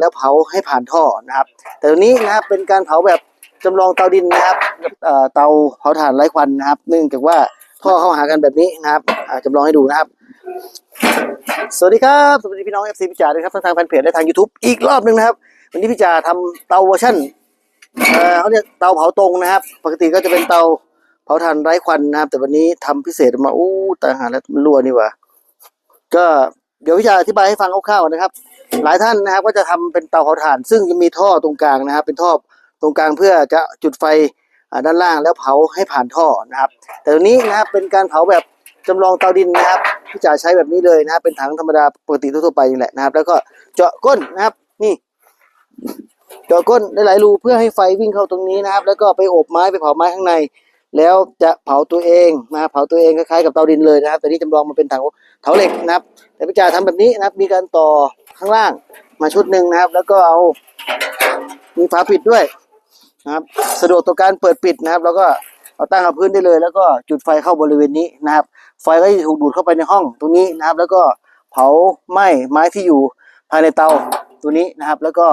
แล้วเผาให้ผ่านท่อนะครับ แต่ตัวนี้นะครับเป็นการเผาแบบจำลองเตาดินนะครับเตาเผาถ่านไร้ควันนะครับ เนื่องจากว่าท่อเข้าหากันแบบนี้นะครับอ่าจำลองให้ดูนะครับ สวัสดีครับสวัสดีพี่น้องเอฟซีพิจารณ์ด้วยครับทั้งทางแฟนเพจและทาง YouTube อีกรอบหนึ่งนะครับ วันนี้พี่จ่าทำเตาเวอร์ชันเขาเรียกเตาเผาตรงนะครับ ปกติก็จะเป็นเตาเผาถ่านไร้ควันนะครับ แต่วันนี้ทำพิเศษมาอู้ตายหาแล้วมันรั่วนี่ว่าก็ เดี๋ยวพี่จ่าอธิบายให้ฟังคร่าวๆนะครับ หลายท่านนะครับก็จะทำเป็นเตาเผาถ่าน ซึ่งจะมีท่อตรงกลางนะครับ เป็นท่อตรงกลางเพื่อจะจุดไฟด้านล่างแล้วเผาให้ผ่านท่อนะครับ แต่ตัวนี้นะครับเป็นการเผาแบบจำลองเตาดินนะครับพี่จ่าใช้แบบนี้เลยนะครับ เป็นถังธรรมดาปกติทั่วไปนี่แหละนะครับ แล้วก็เจาะก้นนะครับ นี่ เจาะก้นได้หลายรูเพื่อให้ไฟวิ่งเข้าตรงนี้นะครับ แล้วก็ไปอบไม้ไปเผาไม้ข้างใน แล้วจะเผาตัวเองนะครับเผาตัวเองคล้ายๆกับเตาดินเลยนะครับ แต่นี่จำลองมาเป็นถังเถาเหล็กนะครับ แต่พี่จ่าทำแบบนี้นะครับ มีการต่อข้างล่างมาชุดหนึ่งนะครับ แล้วก็เอามีฝาปิดด้วยนะครับ สะดวกต่อการเปิดปิดนะครับ แล้วก็เอาตั้งกับพื้นได้เลย แล้วก็จุดไฟเข้าบริเวณนี้นะครับ ไฟก็จะถูกดูดเข้าไปในห้องตรงนี้นะครับ แล้วก็เผาไหม้ไม้ที่อยู่ภายในเตาตัวนี้นะครับ แล้วก็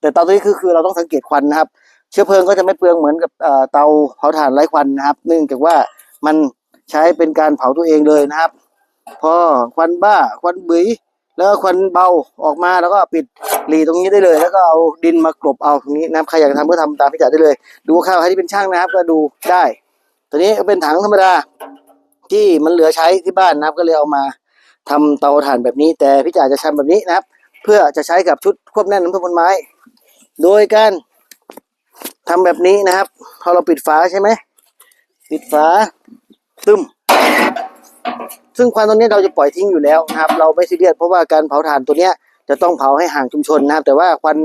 แต่เตาตัวนี้คือคือเราต้องสังเกตควันนะครับ เชื้อเพลิงก็จะไม่เปลืองเหมือนกับเตาเผาถ่านไร้ควันนะครับ เนื่องจากว่ามันใช้เป็นการเผาตัวเองเลยนะครับ พอควันบ้าควันบุ๋ยแล้วควันเบาออกมาแล้วก็ปิดหลีตรงนี้ได้เลย แล้วก็เอาดินมากรบเอาตรงนี้นะใครอยากทำก็ทำตามพิจารได้เลย ดูข้าวใครที่เป็นช่างนะครับ ก็ดูได้ ตัวนี้เป็นถังธรรมดาที่มันเหลือใช้ที่บ้านนะครับ ก็เลยเอามาทำเตาถ่านแบบนี้ แต่พี่จ่าจะทำแบบนี้นะครับ เพื่อจะใช้กับชุดควบแน่นน้ำส้มบนไม้ โดยการ ทำแบบนี้นะครับพอเราปิดฝาใช่ไหมปิดฝาตึมซึ่งควันตัวนี้เราจะปล่อยทิ้งอยู่แล้วนะครับ เราไม่ซีเรียสเพราะว่าการเผาถ่านตัวเนี้ยจะต้องเผาให้ห่างชุมชนนะครับ แต่ว่าควัน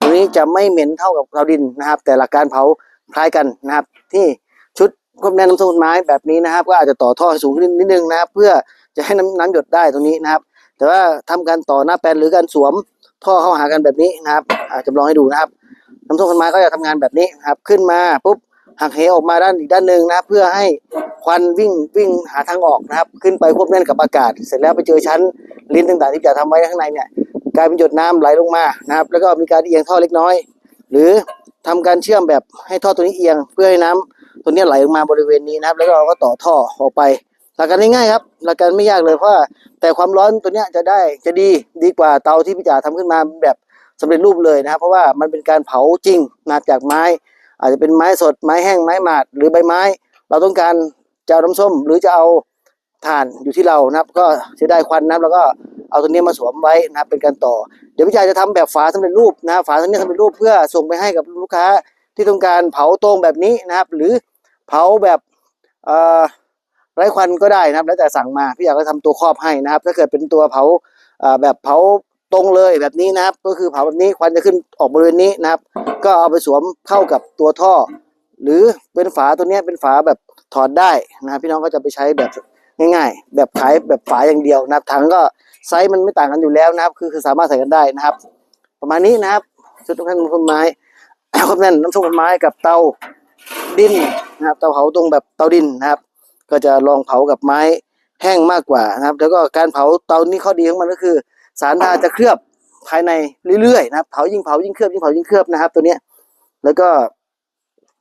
ตัวนี้จะไม่เหม็นเท่ากับเตาดินนะครับ แต่หลักการเผาคล้ายกันนะครับ ที่ชุดควบแน่นน้ำส้มไม้แบบนี้นะครับ ก็อาจจะต่อท่อสูงขึ้นนิดนึงนะครับ เพื่อจะให้น้ำน้ำหยดได้ตรงนี้นะครับ แต่ว่าทำการต่อหน้าแปลนหรือการสวมท่อเข้าหากันแบบนี้นะครับอาจจะลองให้ดูนะครับ น้ำส้มไม้ก็จะทำงานแบบนี้ครับ ขึ้นมาปุ๊บหักเหออกมาด้านอีกด้านหนึ่งนะเพื่อให้ควันวิ่งวิ่งหาทางออกนะครับ ขึ้นไปควบแน่นกับอากาศ เสร็จแล้วไปเจอชั้นลิ้นต่างๆที่จะทำไว้ข้างในเนี่ยกลายเป็นหยดน้ำไหลลงมานะครับ แล้วก็มีการเอียงท่อเล็กน้อย หรือทำการเชื่อมแบบให้ท่อตัวนี้เอียง เพื่อให้น้ำตัวนี้ไหลลงมาบริเวณนี้นะครับ แล้วก็เราก็ต่อท่อออกไป หลักการง่ายๆครับ หลักการไม่ยากเลยเพราะแต่ความร้อนตัวนี้จะได้จะดีดีกว่าเตาที่พี่จ๋าทำขึ้นมาแบบ สำเร็จรูปเลยนะครับเพราะว่ามันเป็นการเผาจริงมาจากไม้ อาจจะเป็นไม้สดไม้แห้งไม้หมาดหรือใบไม้ เราต้องการจะเอาน้ำส้ม หรือจะเอาถ่านอยู่ที่เรานะครับ ก็จะได้ควันนะครับแล้วก็เอาตัวนี้มาสวมไว้นะครับเป็นการต่อ เดี๋ยวพี่จ๋าจะทำแบบฝาสำเร็จรูปนะฝาตัวนี้สำเร็จรูปเพื่อส่งไปให้กับลูกค้าที่ต้องการเผาตรงแบบนี้นะครับ หรือเผาแบบไร้ควันก็ได้นะครับ แล้วแต่สั่งมาพี่อยากก็ทำตัวครอบให้นะครับ ถ้าเกิดเป็นตัวเผาแบบเผา ตรงเลยแบบนี้นะครับ ก็คือเผาแบบนี้ควันจะขึ้นออกบริเวณนี้นะครับ ก็เอาไปสวมเข้ากับตัวท่อ หรือเป็นฝาตัวนี้เป็นฝาแบบถอดได้นะครับพี่น้องก็จะไปใช้แบบง่ายๆ แบบขายแบบฝาอย่างเดียวนะครับถังก็ไซส์มันไม่ต่างกันอยู่แล้วนะครับ คือคือสามารถใส่กันได้นะครับ ประมาณนี้นะครับชุดน้ำส้มต้นไม้ครับนั่นน้ำส้มต้นไม้กับเตาดินนะครับเตาเผาตรงแบบเตาดินนะครับ ก็จะลองเผากับไม้แห้งมากกว่านะครับ แล้วก็การเผาเตานี้ข้อดีของมันก็คือ สารทาจะเคลือบภายในเรื่อยๆนะครับเผายิ่งเผายิ่งเคลือบยิ่งเผายิ่งเคลือบนะครับ ตัวเนี้ย แล้วก็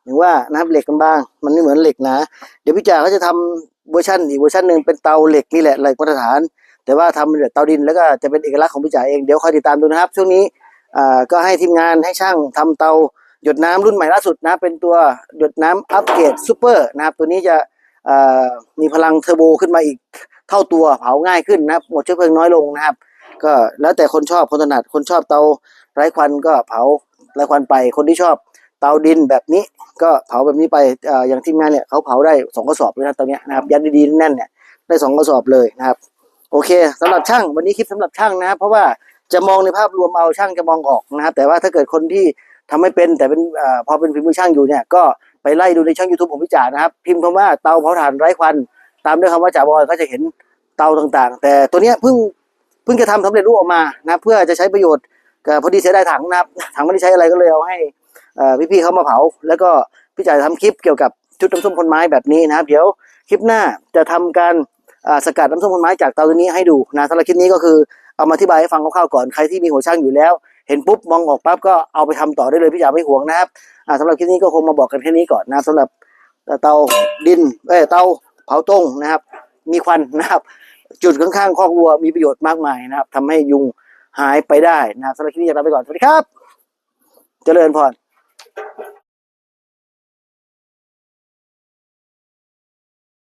ถึงว่านะครับเหล็กมันบาง มันไม่เหมือนเหล็กนะ เดี๋ยวพี่จ่าเขาจะทำเวอร์ชันอีกเวอร์ชันหนึ่งเป็นเตาเหล็กนี่แหละเหล็กมาตรฐาน แต่ว่าทำเป็นแบบเตาดินแล้วก็จะเป็นเอกลักษณ์ของพี่จ่าเองเดี๋ยวคอยติดตามดูนะครับ ช่วงนี้อ่าก็ให้ทีมงานให้ช่างทำเตาหยดน้ำรุ่นใหม่ล่าสุดนะ เป็นตัวหยดน้ำอัปเกรดซูเปอร์นะครับ ตัวนี้จะมีพลังเทอร์โบขึ้นมาอีกเท่าตัวเผาง่ายขึ้นนะครับหมดเชื้อเพลิงน้อยลงนะครับ ก็แล้วแต่คนชอบคนถนัดคนชอบเตาไร้ควันก็เผาไร้ควันไป คนที่ชอบเตาดินแบบนี้ก็เผาแบบนี้ไปออย่างทีมงานเนี่ยเขาเผาได้สองกระสอบเลยนะตอนนี้นะครับยัดดีๆแน่นเนี่ยได้สองกระสอบเลยนะครับ โอเคสำหรับช่างวันนี้คลิปสำหรับช่างนะครับเพราะว่าจะมองในภาพรวมเอาช่างจะมองออกนะครับ แต่ว่าถ้าเกิดคนที่ทำไม่เป็นแต่เป็นอพอเป็นฝีมือช่างอยู่เนี่ยก็ไปไล่ดูในช่อง YouTube ของพี่จ๋านะครับ พิมพ์คำว่าเตาเผาถ่านไร้ควัน ตามด้วยคำว่าจ่าบอยก็จะเห็นเตาต่างๆ แต่ตัวเนี้ยเพิ่ง พิ่งจะทำสำเร็จรูปออกมานะเพื่อจะใช้ประโยชน์ก็พอดีเสียดายถังนะครับถังไม่ได้ใช้อะไรก็เลยเอาให้พี่ๆเขามาเผา แล้วก็พี่จ๋าจะทำคลิปเกี่ยวกับชุดน้ำส้มคนไม้แบบนี้นะครับ เดี๋ยวคลิปหน้าจะทำการสกัดน้ำส้มคนไม้จากเตาตัวนี้ให้ดูนะสำหรับคลิปนี้ก็คือเอามาอธิบายให้ฟังคร่าวๆก่อนใครที่มีหัวช่างอยู่แล้ว เห็นปุ๊บมองออกปั๊บก็เอาไปทำต่อได้เลยพี่จ๋าไม่ห่วงนะครับอ่าสำหรับคลิปนี้ก็คงมาบอกกันแค่นี้ก่อนนะสำหรับเตาดินเอ้เตาเผาต้งนะครับ มีควันนะครับ จุดข้างๆคอกวัวมีประโยชน์มากมายนะครับ ทำให้ยุงหายไปได้นะสำหรับคลิปนี้ลาไปก่อนสวัสดีครับ เจริญพร